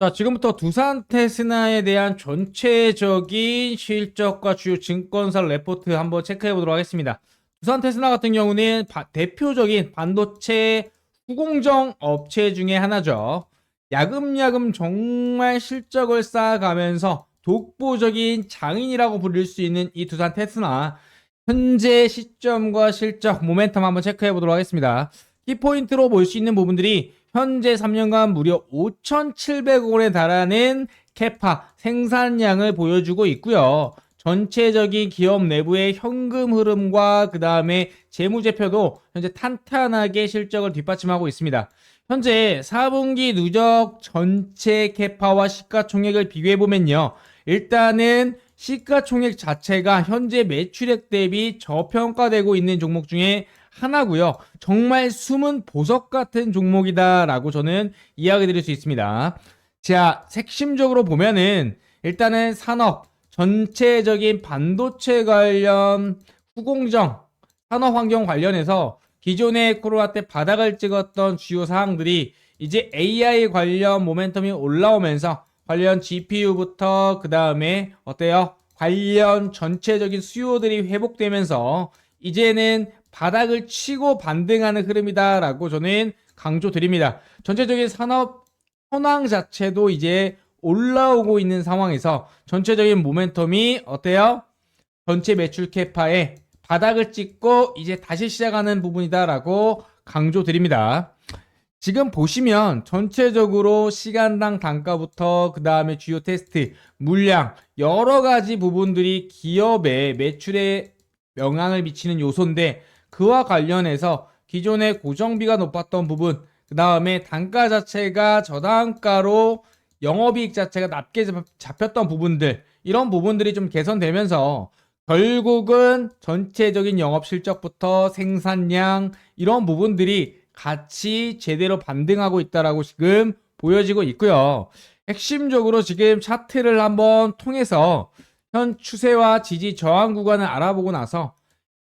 자, 지금부터 두산 테스나에 대한 전체적인 실적과 주요 증권사 레포트 한번 체크해 보도록 하겠습니다. 두산 테스나 같은 경우는 바- 대표적인 반도체 후공정 업체 중에 하나죠. 야금야금 정말 실적을 쌓아가면서 독보적인 장인이라고 부를 수 있는 이 두산 테스나 현재 시점과 실적 모멘텀 한번 체크해 보도록 하겠습니다. 키포인트로 볼 수 있는 부분들이 현재 3년간 무려 5,700억 원에 달하는 캐파 생산량을 보여주고 있고요. 전체적인 기업 내부의 현금 흐름과 그 다음에 재무제표도 현재 탄탄하게 실적을 뒷받침하고 있습니다. 현재 4분기 누적 전체 캐파와 시가총액을 비교해 보면요. 일단은 시가총액 자체가 현재 매출액 대비 저평가되고 있는 종목 중에 하나고요. 정말 숨은 보석 같은 종목이다라고 저는 이야기 드릴 수 있습니다. 자, 핵심적으로 보면은 일단은 산업 전체적인 반도체 관련 후공정 산업 환경 관련해서 기존의 코로나 때 바닥을 찍었던 주요 사항들이 이제 AI 관련 모멘텀이 올라오면서 관련 GPU부터 그 다음에 어때요? 관련 전체적인 수요들이 회복되면서 이제는 바닥을 치고 반등하는 흐름이다라고 저는 강조드립니다. 전체적인 산업 현황 자체도 이제 올라오고 있는 상황에서 전체적인 모멘텀이 어때요? 전체 매출 캐파에 바닥을 찍고 이제 다시 시작하는 부분이다라고 강조드립니다. 지금 보시면 전체적으로 시간당 단가부터 그 다음에 주요 테스트, 물량 여러 가지 부분들이 기업의 매출에 영향을 미치는 요소인데 그와 관련해서 기존의 고정비가 높았던 부분, 그 다음에 단가 자체가 저단가로 영업이익 자체가 낮게 잡- 잡혔던 부분들, 이런 부분들이 좀 개선되면서 결국은 전체적인 영업 실적부터 생산량, 이런 부분들이 같이 제대로 반등하고 있다라고 지금 보여지고 있고요. 핵심적으로 지금 차트를 한번 통해서 현 추세와 지지 저항 구간을 알아보고 나서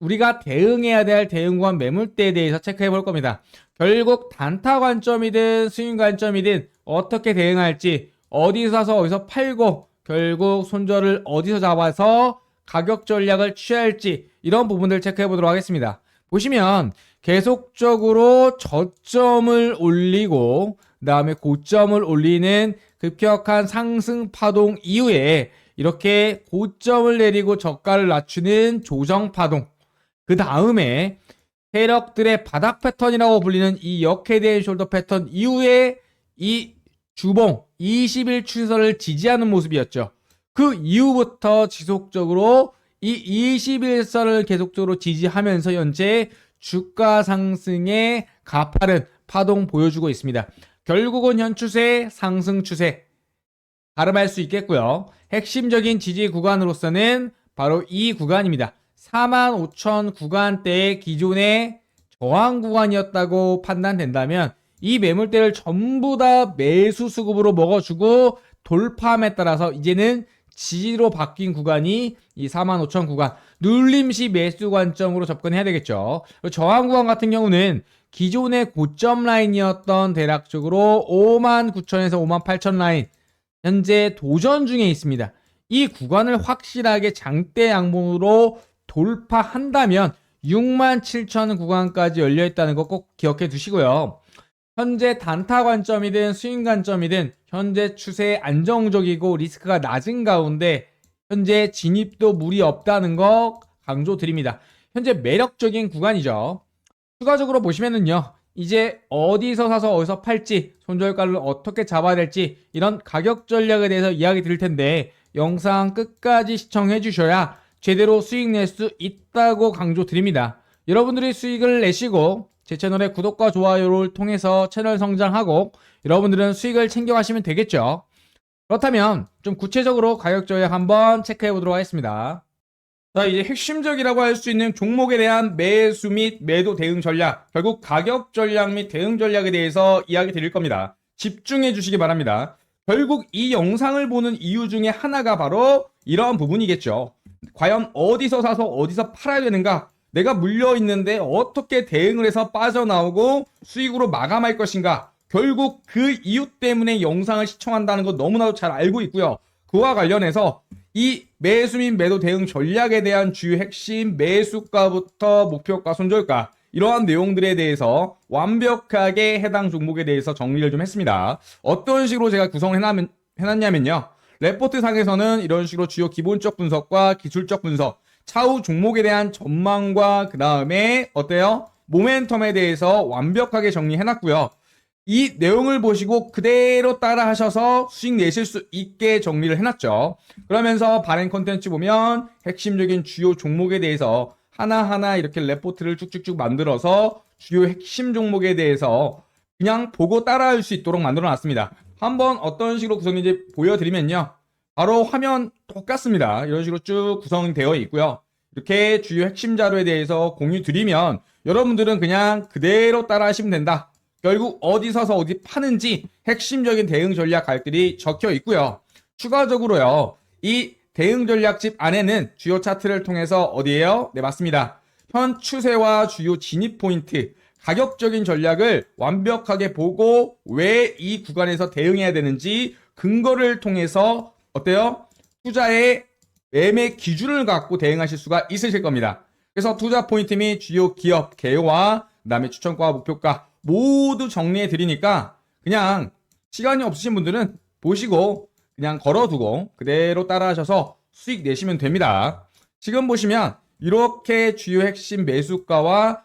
우리가 대응해야 될 대응 구간 매물대에 대해서 체크해 볼 겁니다. 결국 단타 관점이든 스윙 관점이든 어떻게 대응할지 어디서 사서 어디서 팔고 결국 손절을 어디서 잡아서 가격 전략을 취할지 이런 부분들 체크해 보도록 하겠습니다. 보시면 계속적으로 저점을 올리고 그 다음에 고점을 올리는 급격한 상승 파동 이후에 이렇게 고점을 내리고 저가를 낮추는 조정 파동 그 다음에 세력들의 바닥 패턴이라고 불리는 이 역헤드앤 숄더 패턴 이후에 이 주봉 20일 추세선을 지지하는 모습이었죠. 그 이후부터 지속적으로 이 21선을 계속적으로 지지하면서 현재 주가 상승의 가파른 파동 보여주고 있습니다. 결국은 현 추세 상승 추세 발음할 수 있겠고요. 핵심적인 지지 구간으로서는 바로 이 구간입니다. 45,000 구간대의 기존의 저항 구간이었다고 판단된다면 이 매물대를 전부 다 매수 수급으로 먹어주고 돌파함에 따라서 이제는 지지로 바뀐 구간이 이 45,000 구간 눌림시 매수 관점으로 접근해야 되겠죠. 저항 구간 같은 경우는 기존의 고점 라인이었던 대략 적으로 59,000에서 58,000 라인 현재 도전 중에 있습니다. 이 구간을 확실하게 장대 양봉으로 돌파한다면 67,000 구간까지 열려 있다는 거 꼭 기억해 두시고요. 현재 단타 관점이든 스윙 관점이든 현재 추세 안정적이고 리스크가 낮은 가운데 현재 진입도 무리 없다는 거 강조드립니다. 현재 매력적인 구간이죠. 추가적으로 보시면은요. 이제 어디서 사서 어디서 팔지, 손절가를 어떻게 잡아야 될지 이런 가격 전략에 대해서 이야기 드릴 텐데 영상 끝까지 시청해 주셔야 제대로 수익 낼 수 있다고 강조드립니다. 여러분들이 수익을 내시고 제 채널의 구독과 좋아요를 통해서 채널 성장하고 여러분들은 수익을 챙겨가시면 되겠죠. 그렇다면 좀 구체적으로 가격 전략 한번 체크해 보도록 하겠습니다. 자, 이제 핵심적이라고 할 수 있는 종목에 대한 매수 및 매도 대응 전략, 결국 가격 전략 및 대응 전략에 대해서 이야기 드릴 겁니다. 집중해 주시기 바랍니다. 결국 이 영상을 보는 이유 중에 하나가 바로 이러한 부분이겠죠. 과연 어디서 사서 어디서 팔아야 되는가? 내가 물려 있는데 어떻게 대응을 해서 빠져나오고 수익으로 마감할 것인가? 결국 그 이유 때문에 영상을 시청한다는 거 너무나도 잘 알고 있고요. 그와 관련해서 이 매수 및 매도 대응 전략에 대한 주요 핵심 매수가부터 목표가, 손절가 이러한 내용들에 대해서 완벽하게 해당 종목에 대해서 정리를 좀 했습니다. 어떤 식으로 제가 구성을 해놨, 해놨냐면요. 레포트 상에서는 이런 식으로 주요 기본적 분석과 기술적 분석, 차후 종목에 대한 전망과 그 다음에 어때요? 모멘텀에 대해서 완벽하게 정리해놨고요. 이 내용을 보시고 그대로 따라 하셔서 수익 내실 수 있게 정리를 해놨죠. 그러면서 발행 콘텐츠 보면 핵심적인 주요 종목에 대해서 하나하나 이렇게 레포트를 쭉쭉쭉 만들어서 주요 핵심 종목에 대해서 그냥 보고 따라할 수 있도록 만들어 놨습니다. 한번 어떤 식으로 구성인지 보여드리면요. 바로 화면 똑같습니다. 이런 식으로 쭉 구성되어 있고요. 이렇게 주요 핵심 자료에 대해서 공유 드리면 여러분들은 그냥 그대로 따라 하시면 된다. 결국 어디 서서 어디 파는지 핵심적인 대응 전략 갈들이 적혀 있고요. 추가적으로요. 이 대응 전략집 안에는 주요 차트를 통해서 어디에요? 네, 맞습니다. 현 추세와 주요 진입 포인트, 가격적인 전략을 완벽하게 보고 왜 이 구간에서 대응해야 되는지 근거를 통해서 어때요? 투자의 매매 기준을 갖고 대응하실 수가 있으실 겁니다. 그래서 투자 포인트 및 주요 기업 개요와 그다음에 추천과 목표가 모두 정리해 드리니까 그냥 시간이 없으신 분들은 보시고 그냥 걸어두고 그대로 따라하셔서 수익 내시면 됩니다. 지금 보시면 이렇게 주요 핵심 매수가와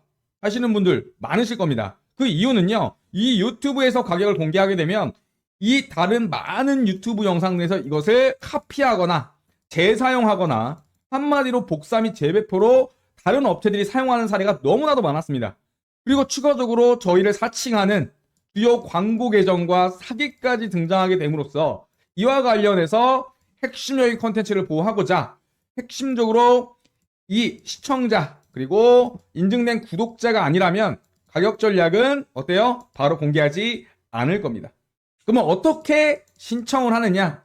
하시는 분들 많으실 겁니다. 그 이유는요, 이 유튜브에서 가격을 공개하게 되면 이 다른 많은 유튜브 영상에서 이것을 카피하거나 재사용하거나 한마디로 복사 및 재배포로 다른 업체들이 사용하는 사례가 너무나도 많았습니다. 그리고 추가적으로 저희를 사칭하는 주요 광고 계정과 사기까지 등장하게 됨으로써 이와 관련해서 핵심적인 컨텐츠를 보호하고자 핵심적으로 이 시청자 그리고 인증된 구독자가 아니라면 가격 전략은 어때요? 바로 공개하지 않을 겁니다. 그러면 어떻게 신청을 하느냐?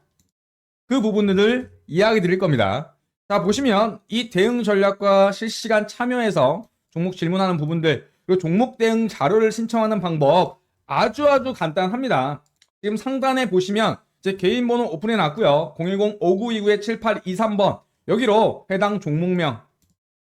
그 부분들을 이야기 드릴 겁니다. 자, 보시면 이 대응 전략과 실시간 참여해서 종목 질문하는 부분들, 그리고 종목 대응 자료를 신청하는 방법 아주 아주 간단합니다. 지금 상단에 보시면 제 개인 번호 오픈해 놨고요. 010-5929-7823번 여기로 해당 종목명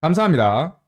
감사합니다.